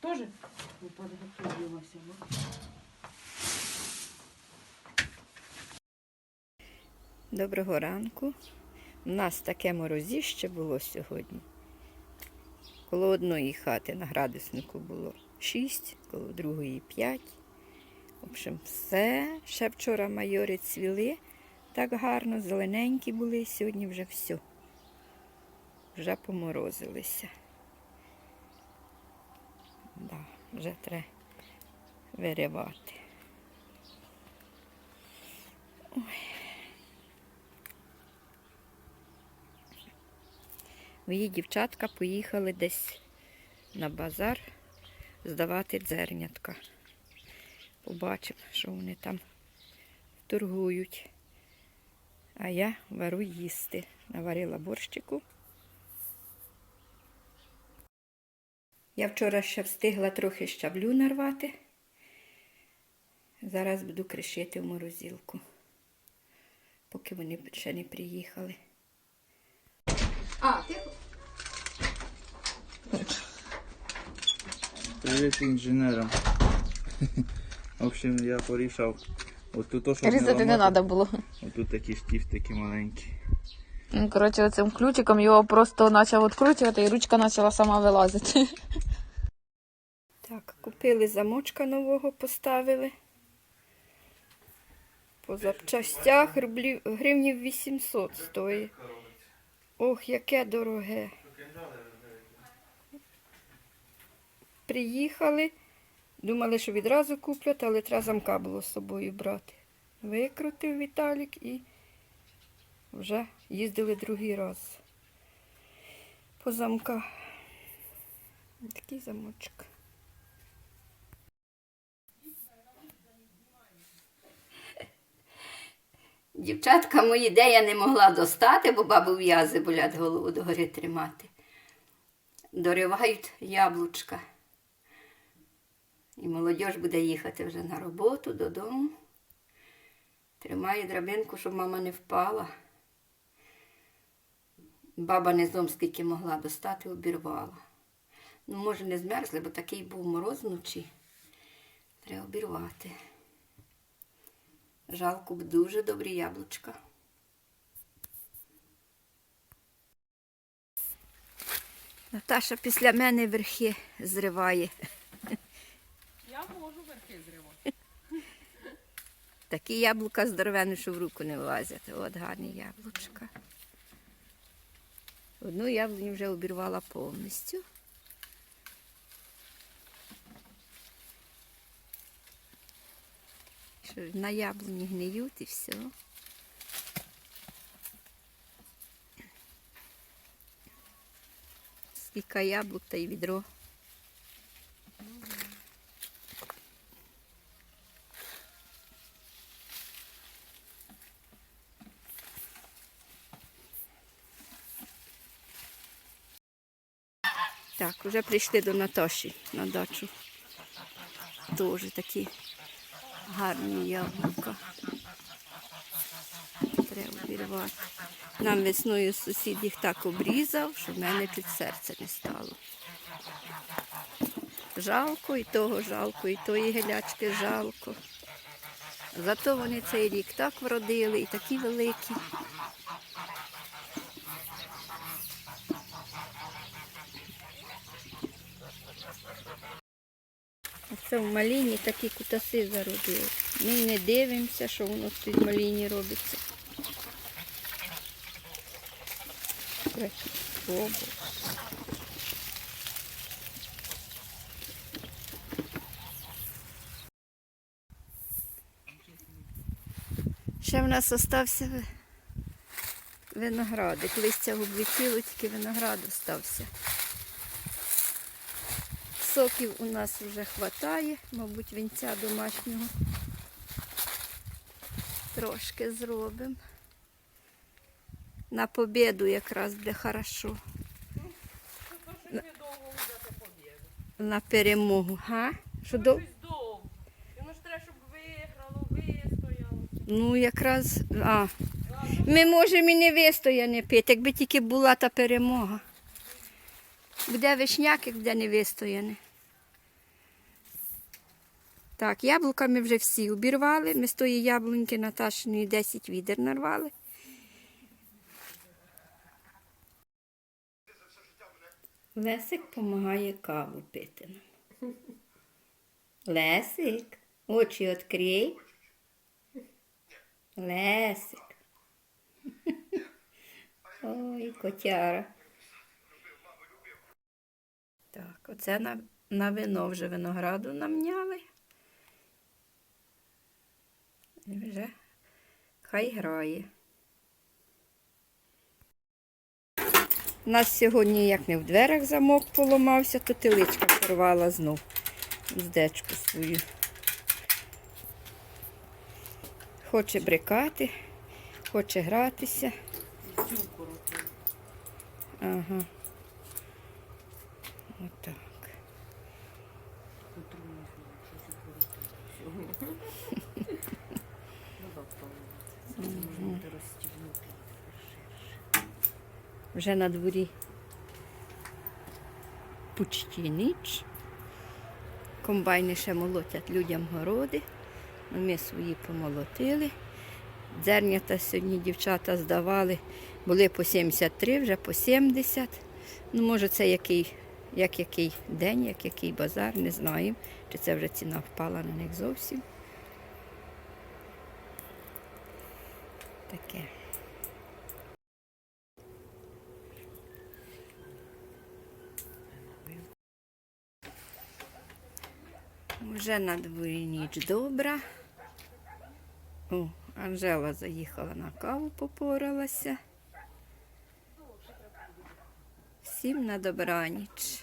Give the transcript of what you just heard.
теж не подготовилася. Доброго ранку. У нас таке морозіще було сьогодні. Коло одної хати на градуснику було 6, коло другої 5. В общем, все. Ще вчора майори цвіли так гарно, зелененькі були, сьогодні вже все. Вже поморозилися. Да, вже треба виривати. Мої дівчатка поїхали десь на базар здавати дзернятка. Побачимо, що вони там торгують. А я вару їсти. Наварила борщику. Я вчора ще встигла трохи щаблю нарвати. Зараз буду кришити в морозилку, поки вони ще не приїхали. А, ти Привіт інженерам. В общем, я порішав. От тут то, що Різати не треба було. Отут такі штифтики маленькі. Він, коротше, оцим ключиком його просто почав відкручувати і ручка почала сама вилазити. Так, купили замочка нового, поставили. По запчастях гривнів 800 стоїть. Ох, яке дороге. Приїхали, думали, що відразу куплять, але треба замка було з собою брати. Викрутив Віталік і вже їздили другий раз. По замках. Такий замочок. Дівчатка мої, де я не могла достати, бо бабу в'язи болять голову догори тримати. Доривають яблучка. І молодь буде їхати вже на роботу додому. Тримає драбинку, щоб мама не впала. Баба низом скільки могла достати, обірвала. Ну, може, не змерзли, бо такий був мороз вночі. Треба обірвати. Жалко б дуже добрі яблучка. Наташа після мене верхи зриває. Я можу верхи зривати. Такі яблука здоровенні, що в руку не влазять. От гарні яблучка. Одну яблуню вже обірвала повністю. Що на яблуні гниють і все. Скільки яблук та й відро. Так, вже прийшли до Наташі на дачу. Теж такі гарні яблука. Треба обірвати. Нам весною сусід їх так обрізав, що в мене чуть серце не стало. Жалко і того жалко, і тої гелячки жалко. Зато вони цей рік так вродили і такі великі. Це в маліні такі кутаси зародили. Ми не дивимося, що воно в маліні робиться. Ще в нас остався виноградик. Листя облетіло, тільки виноград остався. Соків у нас вже вистачає, мабуть, вінця домашнього. Трошки зробимо. На побіду якраз буде хорошо. На, на перемогу. Га? Що до... Щось довго. Ж треба, щоб виграло, вистояло. Ну, якраз. А. Ми можемо і не вистояне пити, якби тільки була та перемога. Буде вишняк, як буде не вистояне. Так, яблука ми вже всі обірвали. Ми з тої яблуньки Наташиної 10 відер нарвали. Лесик допомагає каву пити. нам. Лесик, очі відкрий. Лесик. Ой, котяра. Так, оце на, на вино вже винограду намняли. Вже хай грає. У нас сьогодні, як не в дверях замок поламався, то теличка порвала знов уздечку свою. Хоче брикати, хоче гратися. Ага. Отак. Вже на дворі почти ніч. Комбайни ще молотять людям городи. Ну, Ми свої помолотили. Дзернята сьогодні дівчата здавали, були по 73, вже по 70. Ну, може, це який, як який день, як який базар, не знаю. Чи це вже ціна впала на них зовсім. Таке. Вже на дворі ніч добра. О, Анжела заїхала на каву, попоралася. Всім на добраніч.